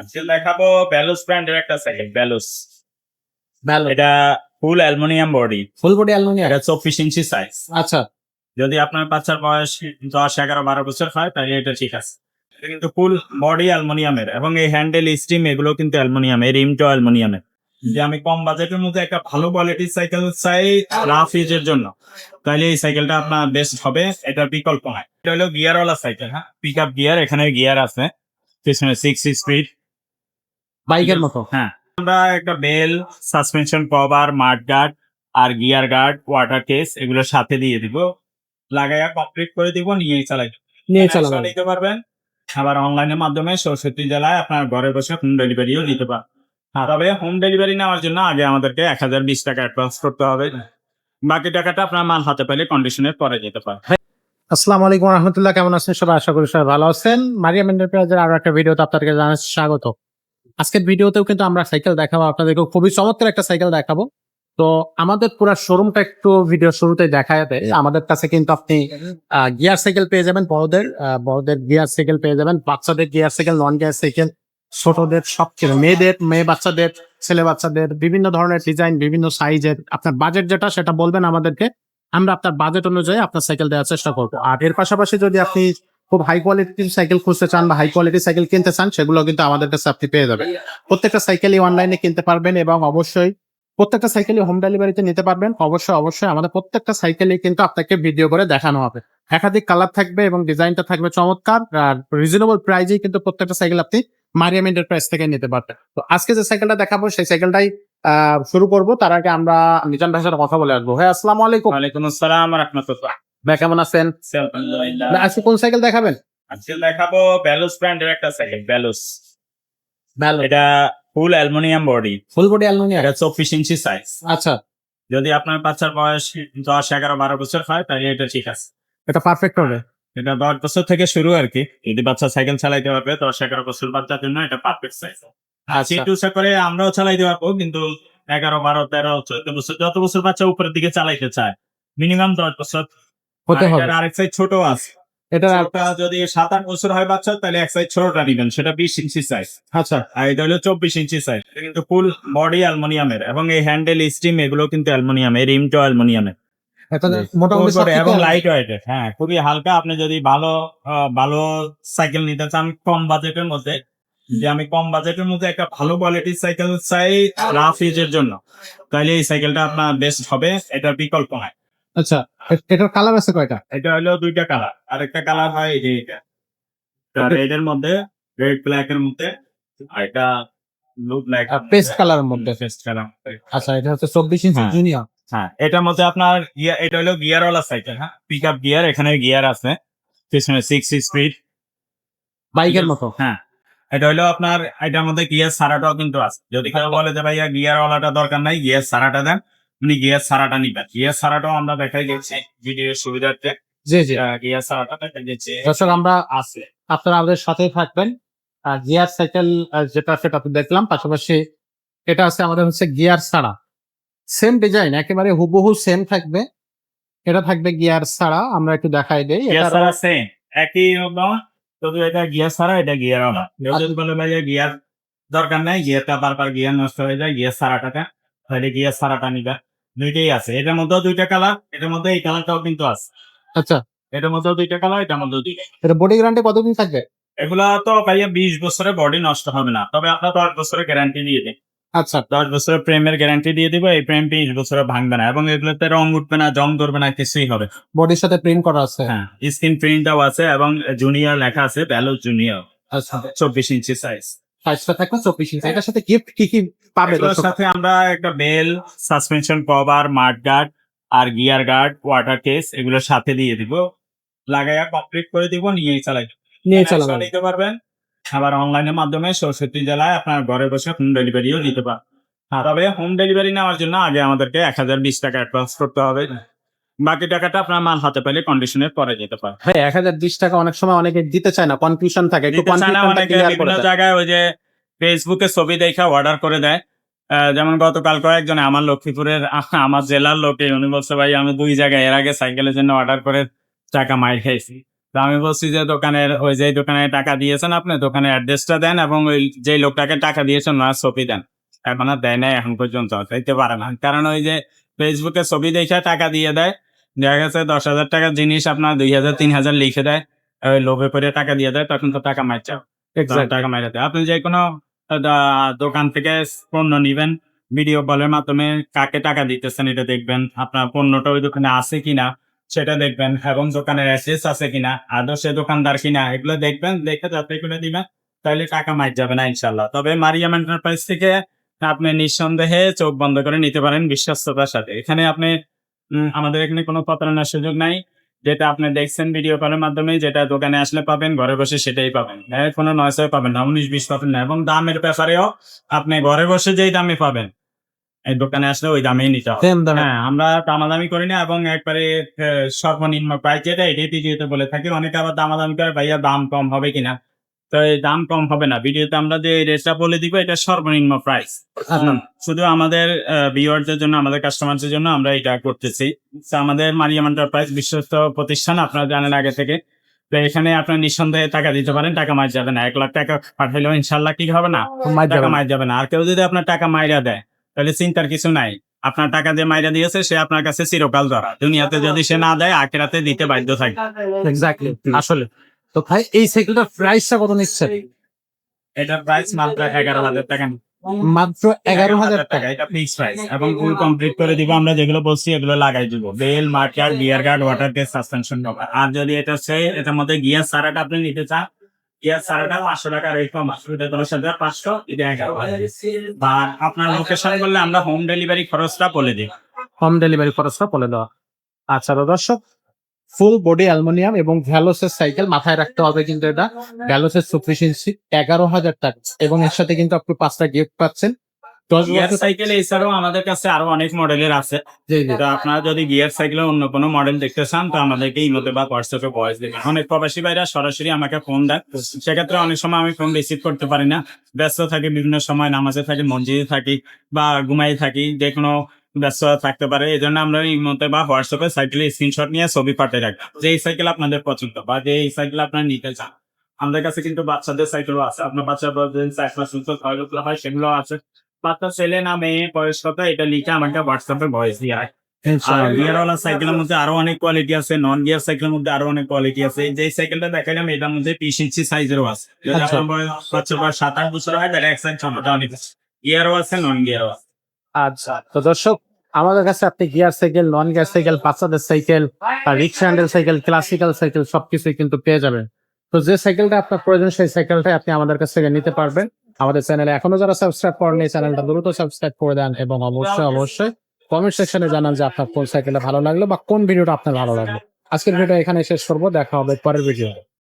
আজকে দেখাবো ব্যালোস ব্র্যান্ডের একটা সাইকেল ব্যালোস এটা full aluminium body full body aluminium এটা চব্বিশ ইঞ্চি সাইজ আচ্ছা। যদি আপনার বাচ্চার বয়স দশ এগারো বারো বছর হয় তাহলে এটা ঠিক আছে। এটা কিন্তু ফুল বডি অ্যালুমিনিয়ামের এবং এই হ্যান্ডেল স্টিম এগুলো কিন্তু অ্যালুমিনিয়াম এর রিমটাও অ্যালুমিনিয়ামের যে আমি কম বাজেটের মধ্যে একটা ভালো কোয়ালিটির সাইকেল চাই রাফ ইউজের জন্য তাহলে এই সাইকেলটা আপনার বেস্ট হবে এটার বিকল্প নাই। এটা হলো গিয়ারওয়ালা সাইকেল হ্যাঁ? পিক আপ গিয়ার এখানে গিয়ার আছে। পিছনে সিক্স স্পিড বাইকের মতো। হ্যাঁ। আমরা একটা bell suspension cover mud guard আর গিয়ার গার্ড ওয়াটার কেস এগুলো সাথে দিয়ে দিব। লাগাইয়া কমপ্লিট করে দিব নিয়েই চালাই। নিয়ে চালাবেন। নিতে পারবেন। আবার অনলাইনের মাধ্যমে সরস্বতী জেলায় আপনার ঘরে বসে হোম ডেলিভারিও নিতে পারেন হ্যাঁ, তবে হোম ডেলিভারি নেওয়ার জন্য আগে আমাদেরকে এক হাজার বিশ টাকা অ্যাডভান্স করতে হবে। বাকি টাকাটা আপনার মাল হাতে পেলে কন্ডিশনের পরে যেতে পারে আসসালামু আলাইকুম রহমতুল্লাহ। কেমন আছেন? সবাই আশা করি সবাই ভালো আছেন। মারিয়াম এন্টারপ্রাইজের আরও একটা ভিডিওতে আপনাদেরকে জানাচ্ছি স্বাগত। আজকের ভিডিওতেও কিন্তু আমরা সাইকেল দেখাবো আপনাদেরকে খুবই চমৎকার একটা সাইকেল দেখাবো। তো আমাদের পুরো শোরুমটা একটু ভিডিও শুরুতে দেখা যাবে আমাদের কাছে কিন্তু আপনি গিয়ার সাইকেল পেয়ে যাবেন বড়দের বড়দের গিয়ার সাইকেল পেয়ে যাবেন বাচ্চাদের gear cycle non gear cycle ছোটদের সব কিছু মেয়েদের মেয়ে বাচ্চাদের ছেলে বাচ্চাদের বিভিন্ন ধরনের ডিজাইন বিভিন্ন সাইজের আপনার বাজেট যেটা সেটা বলবেন আমাদেরকে। আমরা আপনার বাজেট অনুযায়ী আপনার সাইকেল দেওয়ার চেষ্টা করব। আর এর পাশাপাশি যদি আপনি খুব হাই কোয়ালিটির সাইকেল খুঁজতে চান বা হাই কোয়ালিটির সাইকেল কিনতে চান সেগুলো কিন্তু আমাদের কাছে আপনি পেয়ে যাবেন প্রত্যেকটা সাইকেলই অনলাইনে কিনতে পারবেন এবং অবশ্যই প্রত্যেকটা সাইকেলই হোম ডেলিভারিতে নিতে পারবেন। অবশ্যই অবশ্যই আমাদের প্রত্যেকটা সাইকেলই কিন্তু আপনাকে ভিডিও করে দেখানো হবে। একাধিক কালার থাকবে এবং ডিজাইনটা থাকবে চমৎকার আর রিজনেবল প্রাইজেই কিন্তু প্রত্যেকটা সাইকেল আপনি মারিয়াম এন্টারপ্রাইজ থেকে নিতে পারবেন। তো আজকে যে সাইকেলটা দেখাবো সেই সাইকেলটাই আহ, শুরু করব। তার আগে আমরা নিজান ভাষার কথা বলে আসব। হ্যাঁ আসসালামু আলাইকুম। ওয়ালাইকুম আসসালাম রহমতুল্লাহ। ভাই কেমন আছেন। আজকে কোন সাইকেল দেখাবেন? আজকে দেখাবো ব্যালোস ব্র্যান্ডের একটা সাইকেল ব্যালোস এটা full aluminium body full body aluminium এটা চব্বিশ ইঞ্চি সাইজ আচ্ছা। যদি আপনার বাচ্চার বয়স দশ এগারো বারো বছর হয় তাহলে এটা ঠিক আছে। এটা পারফেক্ট হবে। এটা দশ বছর থেকে শুরু আর কি। যদি বাচ্চা সাইকেল চালাইতে পারবে দশ এগারো বছর বাচ্চার জন্য এটা পারফেক্ট সাইজ সিটুসা করে আমরাও চালাইতে পারব কিন্তু এগারো বারো তেরো চোদ্দ বছর যত বছর বাচ্চা উপরের দিকে চালাইতে চায় মিনিমাম দশ বছর হতে আর হবে। এটার আরেক সাইজ ছোট আছে। এটা যদি সাত আট বছর হয় বাচ্চা তাহলে এক সাইজ ছোটটা নিবেন সেটা বিশ ইঞ্চি সাইজ আচ্ছা। আর এটা হলো চব্বিশ ইঞ্চি সাইজ কিন্তু ফুল বডি অ্যালুমিনিয়ামের এবং এই হ্যান্ডেল স্টিম এগুলো কিন্তু অ্যালুমিনিয়াম এর রিমটাও অ্যালুমিনিয়ামের এটা মোটামুটি এবং লাইট ওয়েটের হ্যাঁ খুবই হালকা। আপনি যদি ভালো ভালো সাইকেল নিতে চান কম বাজেটের মধ্যে যে আমি কম বাজেটের মধ্যে একটা ভালো কোয়ালিটির সাইকেল চাই রাফ ইউজের জন্য তাহলে এই সাইকেলটা আপনার বেস্ট হবে। এটার বিকল্প নাই। আচ্ছা এটার কালার আছে কয়টা? এটা হলো দুইটা কালার আরেকটা কালার হয় এই যে এটা রেড এর মধ্যে রেড ব্ল্যাক এর মধ্যে আর এটা ব্লু ব্ল্যাক পেস্ট কালারের মধ্যে। পেস্ট কালার আচ্ছা এটা হচ্ছে চব্বিশ ইঞ্চি হ্যাঁ। জুনিয়র হ্যাঁ এটার মধ্যে আপনার গিয়ার এটা হলো গিয়ারওয়ালা সাইকেল হ্যাঁ। পিক আপ গিয়ার এখানে গিয়ার আছে। পিছনে সিক্স স্পিড বাইকের মতো? হ্যাঁ। এটা হলো আপনার এটার মধ্যে গিয়ার সারাটাও কিন্তু আছে। যদি কেউ বলে যে ভাইয়া গিয়ার ওয়ালাটা দরকার নাই গিয়ার সারাটা দেন। উনি গিয়ার সারাটা নিবেন। গিয়ার সারাটাও আমরা দেখাই দিচ্ছি ভিডিওর সুবিধার্থে। জি জি। গিয়ার সারাটা দেখা দিচ্ছি দর্শক আমরা আছে। আপনারা আমাদের সাথেই থাকবেন। আর গিয়ার সাইকেল যেটা সেটা দেখলাম পাশাপাশি এটা আছে আমাদের হচ্ছে গিয়ার ছাড়া। সেম ডিজাইন একেবারে হুবহু সেম থাকবে। এটা থাকবে গিয়ার ছাড়া আমরা একটু দেখাই দেই। গিয়ার সারা সেম একই হলো শুধু এটা গিয়ার সারা এটা গিয়ার কেউ যদি বলে ভাইয়া গিয়ার দরকার নাই গিয়ারটা বারবার গিয়ার নষ্ট হয়ে যায় গিয়ার সারাটাটা তাহলে গিয়ার সারাটা নিবে দুইটাই আছে। এটার মধ্যেও দুইটা কালার এটার মধ্যে এই কালারটাও কিন্তু আছে। আচ্ছা। এটার মধ্যেও দুইটা কালার এটার মধ্যেও দুইটা এটা বডি গ্যারান্টি কতদিন থাকবে? এগুলা তো ভাইয়া বিশ বছরের বডি নষ্ট হবে না। তবে আপনার দশ বছরের গ্যারান্টি দিয়ে দিই। আচ্ছা। দশ বছরের প্রেমের গ্যারান্টি দিয়ে দিব এই প্রেম বিশ বছরে ভাঙবে না। এবং এগুলোতে রং উঠবে না জং ধরবে না কিছুই হবে বডির সাথে প্রিন্ট করা আছে। হ্যাঁ স্ক্রিন প্রিন্টটাও আছে এবং জুনিয়র লেখা আছে জুনিয়র আচ্ছা। চব্বিশ ইঞ্চি সাইজ সাইজটা থাকবে চব্বিশ ইঞ্চি এটার সাথে গিফট কি কি পাবে সাথে আমরা একটা bell suspension cover mud guard আর গিয়ার গার্ড ওয়াটার কেস এগুলোর সাথে দিয়ে দিব। লাগাইয়া কমপ্লিট করে দিব নিয়েই চালাই। নিয়ে একশো নিতে পারবেন। আবার অনলাইনের মাধ্যমে চৌষট্টি জেলায় আপনার ঘরে বসে হোম ডেলিভারিও দিতে পারেন হ্যাঁ, তবে হোম ডেলিভারি নেওয়ার জন্য আগে আমাদেরকে এক হাজার বিশ টাকা অ্যাডভান্স করতে হবে। বাকি টাকাটা আপনার মাল হাতে পেলে কন্ডিশনের পরে যেতে পারে। ভাই এক হাজার বিশ টাকা অনেক সময় অনেকে দিতে চায় না কনফিউশন থাকে অনেকে বিভিন্ন জায়গায় ওই যে ফেসবুকে ছবি দেখা অর্ডার করে দেয়। যেমন গতকাল কয়েকজন আমার লক্ষ্মীপুরের আমার জেলার লোকে উনি বলছে ভাই আমি দুই জায়গায় এর আগে সাইকেলের জন্য অর্ডার করে টাকা মাই খাইছি তো আমি বলছি যে দোকানের ওই যে দোকানে টাকা দিয়েছেন আপনি দোকানের অ্যাড্রেসটা দেন এবং ওই যে লোকটাকে টাকা দিয়েছেন ওনার ছবি দেন। এখন আর দেয় নাই এখন পর্যন্ত দিতে পারে না। কারণ ওই যে ফেসবুকে ছবি দেখে টাকা দিয়ে দেয় দেখা গেছে দশ হাজার টাকার জিনিস আপনার দুই হাজার তিন হাজার লিখে দেয় ওই লোভে করে টাকা দিয়ে দেয় তখন তো টাকা মারছে টাকা মাইরা দেয় আপনি যে কোনো দোকান থেকে পণ্য নিবেন ভিডিও কলের মাধ্যমে কাকে টাকা দিতেছেন এটা দেখবেন আপনার পণ্যটা ওই দোকানে আছে কিনা সেটা দেখবেন এবং দোকানের অ্যাসেস আছে কিনা আদৌ সে দোকানদার কিনা এগুলো দেখবেন দেখে যাতে করে দিবেন তাহলে টাকা মাইর যাবে না ইনশাল্লাহ তবে মারিয়াম এন্টারপ্রাইজ থেকে আপনি নিঃসন্দেহে চোখ বন্ধ করে নিতে পারেন বিশ্বস্ততার সাথে। এখানে আপনি আমাদের এখানে কোনো প্রতারণার সুযোগ নাই। যেটা আপনি দেখছেন ভিডিও কলের মাধ্যমে যেটা দোকানে আসলে পাবেন ঘরে বসে সেটাই পাবেন। হ্যাঁ কোনো নয়সয় পাবেন না উনিশ বিশ পাবেন না। এবং দামের ব্যাপারেও আপনি ঘরে বসে যেই দামে পাবেন এই দোকানে আসলে ওই দামেই নিতে হবে। হ্যাঁ আমরা দামাদামি করি না এবং একবারে সর্বনিম্ন প্রাইস যেটা এটাই বলে থাকি অনেকে আবার দামাদামি করে ভাইয়া দাম কম হবে কিনা। তো দাম কম হবে না। ভিডিওতে আমরা যে রেটটা বলে দিব এটা সর্বনিম্ন প্রাইস আচ্ছা। শুধু আমাদের ভিউয়ারদের জন্য আমাদের কাস্টমারদের জন্য আমরা এটা করতেছি। তো আমাদের মারিয়াম এন্টারপ্রাইজ বিশ্বস্ত প্রতিষ্ঠান আপনারা জানেন আগে থেকে। তো এখানে আপনার নিঃসন্দেহে টাকা দিতে পারেন টাকা মার যাবে না। এক লাখ টাকা পাঠাইলেও ইনশাল্লাহ কি হবে না? টাকা। মাইর যাবে না। আর কেউ যদি আপনার টাকা মাইরা দেয় তাহলে চিন্তার কিছু নাই। আপনার টাকা যে মাইরা দিয়েছে সে আপনার কাছে চিরকাল ধরা দুনিয়াতে যদি সে না দেয় আখেরাতে দিতে বাধ্য থাকে আসলে। তো ভাই এই সাইকেলটার প্রাইসটা কত নিচ্ছেন? এটার প্রাইস মাত্র এগারো হাজার টাকা। মাত্র এগারো হাজার টাকা। এটা ফিক্স প্রাইস এবং ফুল কমপ্লিট করে দিব আমরা যেগুলো বলছি এগুলো লাগাই দিব। Bell marker gear guard water test suspension cover আর যদি এটা সে এটার মধ্যে গিয়ার সারাটা আপনি নিতে চান গিয়ার সারাটা পাঁচশো টাকা রেট কম আছে এটা দশ হাজার পাঁচশো এটা এগারো হাজার। বা আপনার লোকেশন বললে আমরা হোম ডেলিভারি খরচটা বলে দিই। হোম ডেলিভারি খরচটা বলে দেওয়া। আচ্ছা দর্শক ফুল বডি অ্যালুমিনিয়াম এবং ভ্যালোসের সাইকেল মাথায় রাখতে হবে কিন্তু এটা। ভ্যালোসের সুফিসিয়েন্সি এগারো হাজার টাকা এবং এর সাথে কিন্তু আপনি পাঁচটা গিফট পাচ্ছেন। গিয়ার সাইকেল এছাড়াও আমাদের কাছে আরও অনেক মডেলের আছে। তো আপনারা যদি গিয়ার সাইকেলের অন্য কোনো মডেল দেখতে চান তো আমাদেরকে ইমোতে বা হোয়াটসঅ্যাপে ভয়েস দেবেন। অনেক প্রবাসী ভাইরা সরাসরি আমাকে ফোন দেন সেক্ষেত্রে অনেক সময় আমি ফোন রিসিভ করতে পারি না। ব্যস্ত থাকি বিভিন্ন সময় নামাজে থাকি মসজিদে থাকি বা ঘুমাই থাকি যে কোনো ব্যস্ত থাকতে পারে এই জন্য আমরা ইমোতে বা হোয়াটসঅ্যাপে সাইকেলের স্ক্রিনশট নিয়ে ছবি পাঠিয়ে রাখি যে এই সাইকেল আপনাদের পছন্দ বা যে এই সাইকেল আপনারা নিতে চান। আমাদের কাছে কিন্তু বাচ্চাদের সাইকেলও আছে। আপনার বাচ্চার এক মাস হয় সেগুলো আছে। বাচ্চা ছেলে না মেয়ে বয়স কত এটা লিখে আমাকে হোয়াটসঅ্যাপে ভয়েস দিয়ে রাখ। গিয়ারওয়ালা সাইকেলের মধ্যে আরও অনেক কোয়ালিটি আছে নন গিয়ার সাইকেলের মধ্যে আরও অনেক কোয়ালিটি আছে। যে সাইকেলটা দেখাইলাম এটার মধ্যে বিশ ইঞ্চি সাইজেরও আছে। যদি আচ্ছা। আপনার বয়স সাত আট বছর হয় তাহলে এক সাইড ছোটটাও নিতে গিয়ারও আছে নন গিয়ারও আছে। আচ্ছা তো দর্শক, আমাদের কাছে আপনি gear cycle non gear cycle বাচ্চাদের cycle rickshaw handle cycle classical cycle সবকিছুই কিন্তু পেয়ে যাবেন। তো যে সাইকেলটা আপনার প্রয়োজন, সেই সাইকেলটাই আপনি আমাদের কাছ থেকে নিতে পারবেন। আমাদের চ্যানেলে এখনও যারা সাবস্ক্রাইব করেন চ্যানেলটা দ্রুত সাবস্ক্রাইব করে দেন এবং অবশ্যই অবশ্যই কমেন্ট সেকশনে জানান যে আপনার কোন সাইকেলটা ভালো লাগল বা কোন ভিডিওটা আপনার ভালো লাগল। আজকের ভিডিও এখানে শেষ করব, দেখা হবে পরের ভিডিও